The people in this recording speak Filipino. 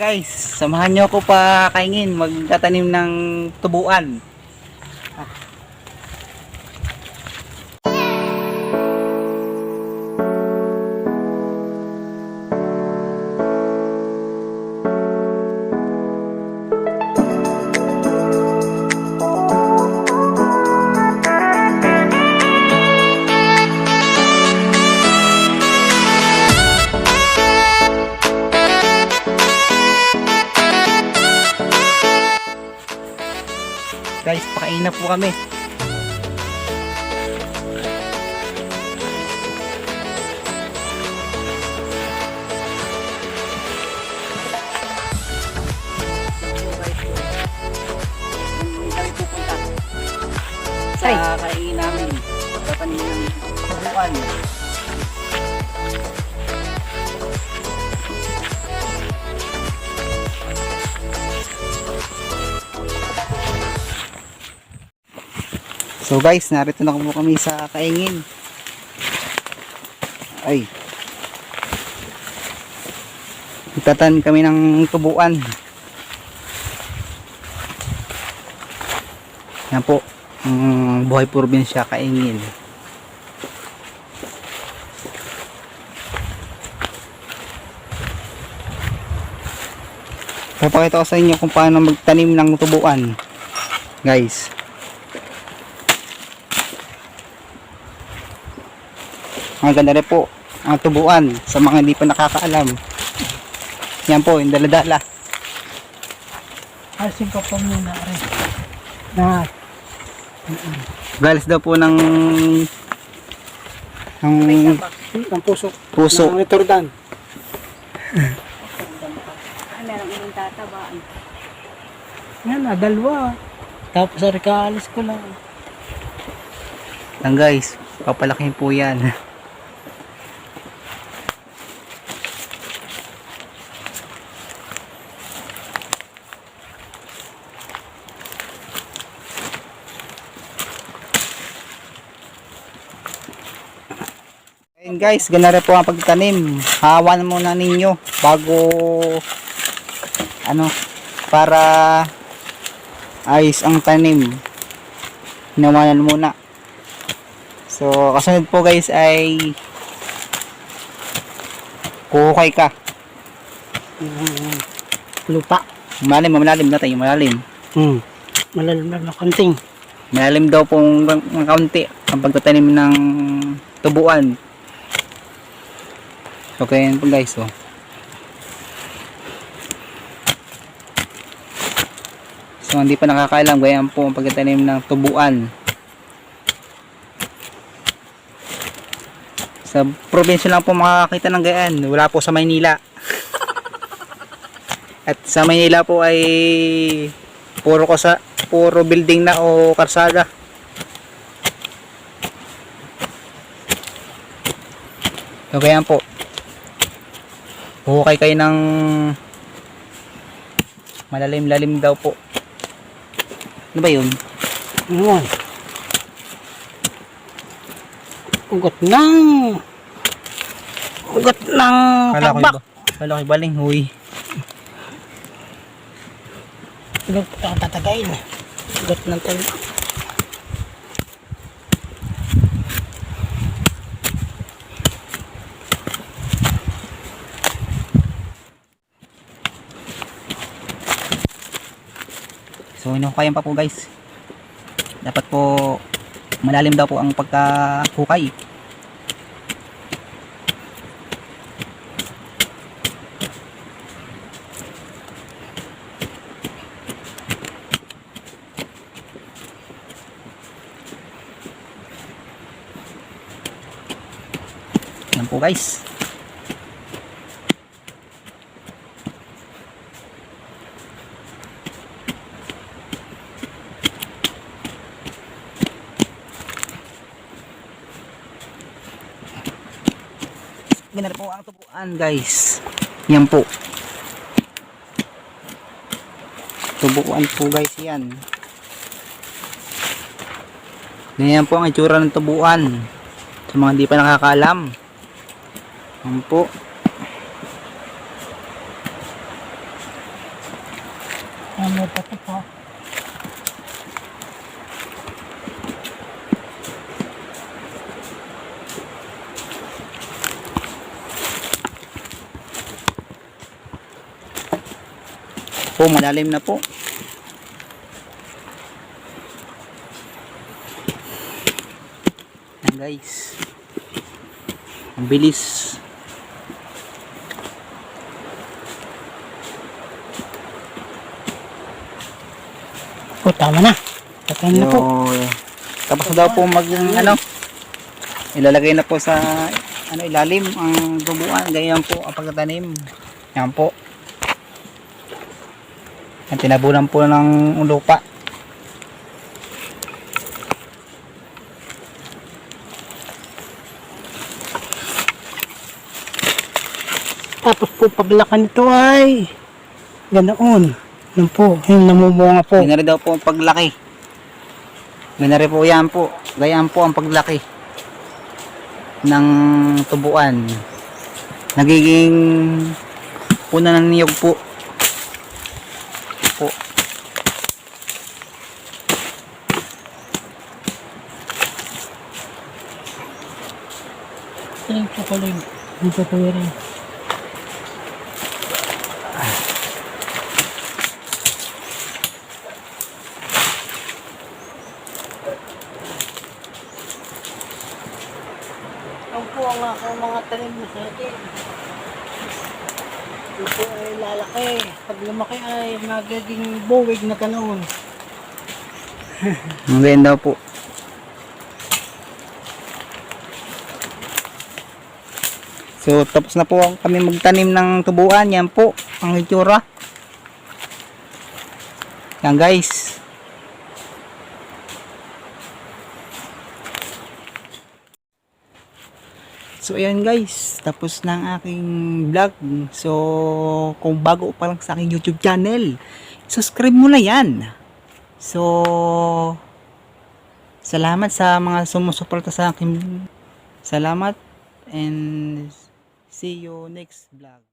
guys, samahan nyo ako pa kaingin magtatanim ng tubuan. Guys, pakain na po kami. Ay. Sa kain namin, tatanim ng tubuan. So guys, narito na po kami sa kaingin. Ay. Itatan kami ng tubuan. Yan po. Ang buhay probinsya kaingin. Papakita ko sa inyo kung paano magtanim ng tubuan. Guys. Ang ganda rin po ang tubuan sa mga hindi pa nakakaalam. Yan po, yung daladala. Asin ko pa muna rin. Na, Galis daw po ng ng ng puso. puso. Ng liturdan. Ano ang inyong tatabaan? Yan na, dalawa. Tapos sa rekalis ko lang. Lang guys, papalakin po yan. Ayun guys, ganda rin po ang pagtanim. Hawan muna ninyo bago ano para ayos ang tanim. Hinawanan muna. So, kasunod po guys ay kuhukay ka. Lupa. Malalim, malalim natin yung malalim. Hmm. Malalim na konting. Malalim daw pong ng kaunti ang pagtatanim ng tubuan. So, kaya yan po guys. Oh. So, hindi pa nakakaalam, ganyan po ang pagtatanim ng tubuan. Sa probinsya lang po makakakita ng ganyan. Wala po sa Maynila. At sa Maynila po ay puro ko sa puro building na o karsada. So kaya po. Hukay kayo ng malalim-lalim daw po. Ano ba yun? Ngayon. Ugat ng... Ugat ng iba. Kala ko baling huy. Ng tatagayin. Ugat ng tagbak. So inuhukayan pa po guys. Dapat po malalim daw po ang pagkahukay. Yan po guys. Po tubuan guys. Yan po. Tubuan po guys yan. Ganyan po ang itsura ng tubuan. Sa mga hindi pa nakakaalam. Yan po. Ano pa ito pa? Po, malalim na po. Yan guys. Ang bilis. Oh, tama na. Patayin na po. Tapos na daw po mag ano ilalagay na po sa ano ilalim ang dubuan ganyan po ang pagtatanim yan po yan tinabunan po ng lupa Tapos po paglakan nito ay ganoon. Yan po, yung namumunga po. Ganyan rin daw po ang paglaki. Ganyan rin po yan po. Gayaan po ang paglaki ng tubuan. Nagiging una ng niyog. Po. Ito yung chocolate. Dito po rin. Ang po ang ako mga tanim na sa atin. Ito po ay lalaki. Pag lumaki ay magiging buwig na ganoon. Ganyan daw po. So, tapos na po kami magtanim ng tubuan. Yan po, ang itsura. Yan guys. So, ayan guys. Tapos na ang aking vlog. So, kung bago pa lang sa aking YouTube channel, subscribe mo na yan. So, salamat sa mga sumusuporta sa akin. Salamat and see you next vlog.